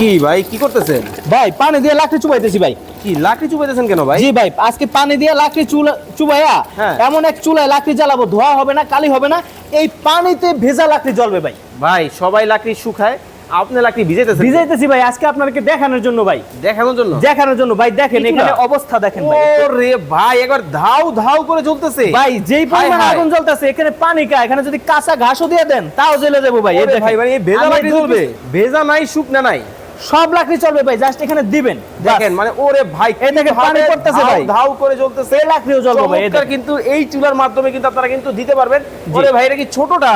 কি ভাই? কি করতেছেন? ভাই পানি দিয়ে লাকড়ি চুবাইতেছি ভাই। কি লাকড়ি চুপাইতেছেন কেন ভাই? জি ভাই আজকে পানি দিয়ে লাকড়ি চুলা চুবাইয়া হ্যাঁ। এমন এক চুলায় লাকড়ি জ্বালাবো ধোয়া হবে না কালি হবে না এই পানিতে ভেজা লাকড়ি জ্বলবে ভাই। ভাই সবাই লাকড়ি শুকায় আপনি লাকড়ি ভিজাইতেছেন ভিজাইতেছি ভাই আজকে আপনাদেরকে দেখানোর জন্য ভাই। দেখানোর জন্য? দেখানোর জন্য ভাই দেখেন এখানে অবস্থা দেখেন ভাই। ওরে ভাই একবার ধাউ ধাউ করে জ্বলতেছে। ভাই যেই পরিমাণ। আগুন জ্বলতেছে এখানে পানি কা এখানে যদি কাঁচা ঘাসও দিয়ে দেন তাও জ্বলে দেবো ভাই এই ভাই ভাই এই ভেজা লাকড়ি জ্বলবে। ভেজা নাই শুকনা নাই। সব লাকড়ি চলবে ভাই জাস্ট এখানে দিবেন দেখেন মানে ওরে ভাই এই দেখেন পানি পড়তেছে ভাই। ধাউ করে জ্বলতেছে। এই লাকড়িও জ্বলবে ভাই দেখেন। কিন্তু এই চুলার মাধ্যমে কিন্তু আপনারা কিন্তু দিতে পারবেন। ওরে ভাই এটা কি ছোটটা?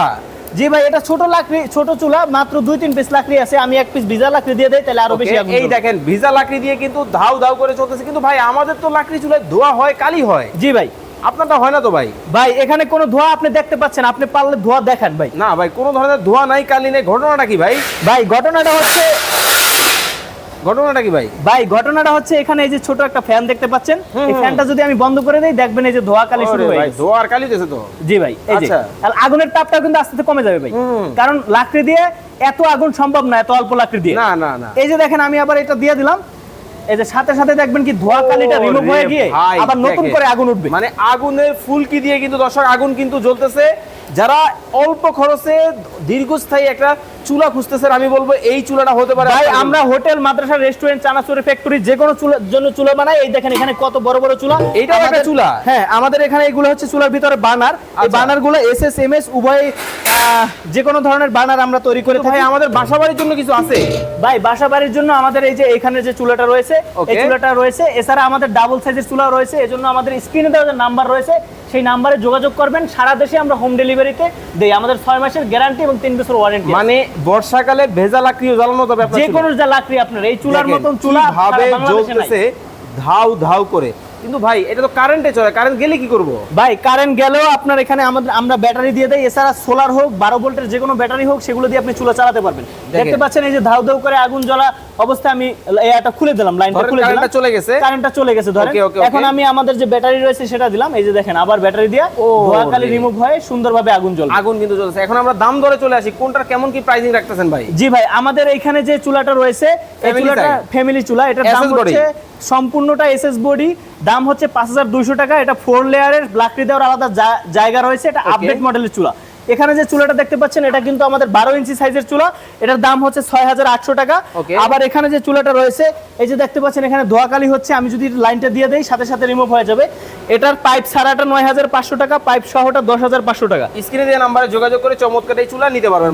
জি ভাই এটা ছোট লাকড়ি ছোট চুলা মাত্র দুই তিন পিস লাকড়ি আছে আমি এক পিস ভিজা লাকড়ি দিয়ে দেই তাহলে আরও বেশি আগুন এই দেখেন ভিজা লাকড়ি দিয়ে কিন্তু ধাউ ধাউ করে চলতেছে। কিন্তু ভাই আমাদের তো লাকড়ি চুলায় ধোয়া হয় কালি হয়। জি ভাই। আপনারটা হয় না তো ভাই? ভাই এখানে কোনো ধোয়া আপনি দেখতে পাচ্ছেন আপনি পারলে ধোয়া দেখান ভাই। না ভাই কোনো ধরনের ধোয়া নাই কালি নেই। ঘটনাটা কি ভাই? ভাই ঘটনাটা হচ্ছে ঘটনাটা কি ভাই? ভাই ঘটনাটা হচ্ছে এখানে এই যে ছোট একটা ফ্যান দেখতে পাচ্ছেন। এই ফ্যানটা যদি আমি বন্ধ করে দেই দেখবেন এই যে ধোয়া কালি শুরু হয়ে ভাই গেছে। ধোয়া আর কালি দিয়েছে তো। জি ভাই এই যে। আচ্ছা। আর আগুনের তাপটা কিন্তু আস্তে আস্তে কমে যাবে ভাই। কারণ লাকড়ি দিয়ে এত আগুন সম্ভব না এত অল্প লাকড়ি দিয়ে। না না না। এই যে দেখেন আমি আবার এটা দিয়ে দিলাম। এই যে সাথে সাথে দেখবেন কি ধোয়া কালিটা রিমুভ হয়ে গিয়ে আবার নতুন করে আগুন উঠবে। মানে আগুনের ফুলকি দিয়ে কিন্তু দর্শক আগুন কিন্তু জ্বলতেছে। যারা অল্প খরচে দীর্ঘস্থায়ী একটা চুলা খুঁজতেছেন আমি বলব এই চুলাটা হতে পারে ভাই আমরা হোটেল মাদ্রাসা রেস্টুরেন্ট চানাচুরি ফ্যাক্টরি যে কোনো চুলার জন্য চুলা বানাই। এই দেখেন এখানে কত বড় বড় চুলা। এইটাও একটা চুলা? হ্যাঁ আমাদের এখানে এগুলো হচ্ছে চুলার ভিতরে বানার। এই আচ্ছা। বার্নারগুলো এস এস এম এস উভয় যে কোনো ধরনের বার্নার আমরা তৈরি করে ভাই থাকি। আমাদের বাসা বাড়ির জন্য কিছু আছে? ভাই বাসা বাড়ির জন্য আমাদের এই যে এখানে যে চুলাটা রয়েছে এই চুলাটা রয়েছে। এছাড়া আমাদের ডাবল সাইজের চুলা রয়েছে। এজন্য আমাদের স্ক্রিনে দেওয়া নাম্বার রয়েছে সেই নাম্বারে যোগাযোগ করবেন। সারা দেশে আমরা হোম ডেলিভারিতে দেই। আমাদের ছয় মাসের গ্যারান্টি এবং তিন বছর ওয়ারেন্টি মানে বর্ষাকালে ভেজা লাকড়িও জ্বালানো যাবে আপনার যে। কোনো যা লাকড়ি আপনার এই চুলার মতন চুলা ভাবে জ্বলতেছে ধাউ ধাউ করে। কিন্তু ভাই এটা তো কারেন্টে চলে কারেন্ট গেলে কি করব? ভাই কারেন্ট গেলেও আপনার এখানে আমাদের আমরা ব্যাটারি দিয়ে দেই। এছাড়া সোলার হোক বারো ভোল্টের যে কোনো ব্যাটারি হোক সেগুলো দিয়ে আপনি চুলা চালাতে পারবেন। দেখতে পাচ্ছেন এই যে ধাউ ধাউ করে আগুন জ্বলা অবস্থায় আমি এটা খুলে দিলাম লাইনটা খুলে দিলাম। চলে গেছে। কারেন্টটা চলে গেছে ধরেন। okay. এখন আমি আমাদের যে ব্যাটারি রয়েছে সেটা দিলাম। এই যে দেখেন আবার ব্যাটারি দিয়ে ও ধোয়াকালি। রিমুভ হয়ে সুন্দরভাবে আগুন জ্বলবে। আগুন কিন্তু জ্বলছে এখন আমরা দাম ধরে চলে আসি। কোনটার কেমন কি প্রাইসিং রাখতেছেন ভাই? জি ভাই আমাদের এখানে যে চুলাটা রয়েছে এই চুলাটা ফ্যামিলি চুলা এটার দাম হচ্ছে সম্পূর্ণটা এসএস বডি দাম হচ্ছে পাঁচ হাজার দুইশো টাকা। এটা ফোর লেয়ারের লাকড়ি দেওয়ার আলাদা জায়গা রয়েছে। এটা আপডেট মডেলের চুলা। এখানে যে চুলাটা দেখতে পাচ্ছেন এটা কিন্তু আমাদের বারো ইঞ্চি সাইজের চুলা। এটার দাম হচ্ছে ছয় হাজার আটশো টাকা। আবার এখানে যে চুলাটা রয়েছে এই যে দেখতে পাচ্ছেন এখানে ধোয়াকালি হচ্ছে। আমি যদি লাইনটা দিয়ে দেই সাথে সাথে রিমুভ হয়ে যাবে। এটার পাইপ ছাড়াটা নয় হাজার পাঁচশো টাকা পাইপ সহটা দশ হাজার পাঁচশো টাকা। স্ক্রিনে দেওয়া নাম্বারে যোগাযোগ করে চমৎকার এই চুলা নিতে পারবেন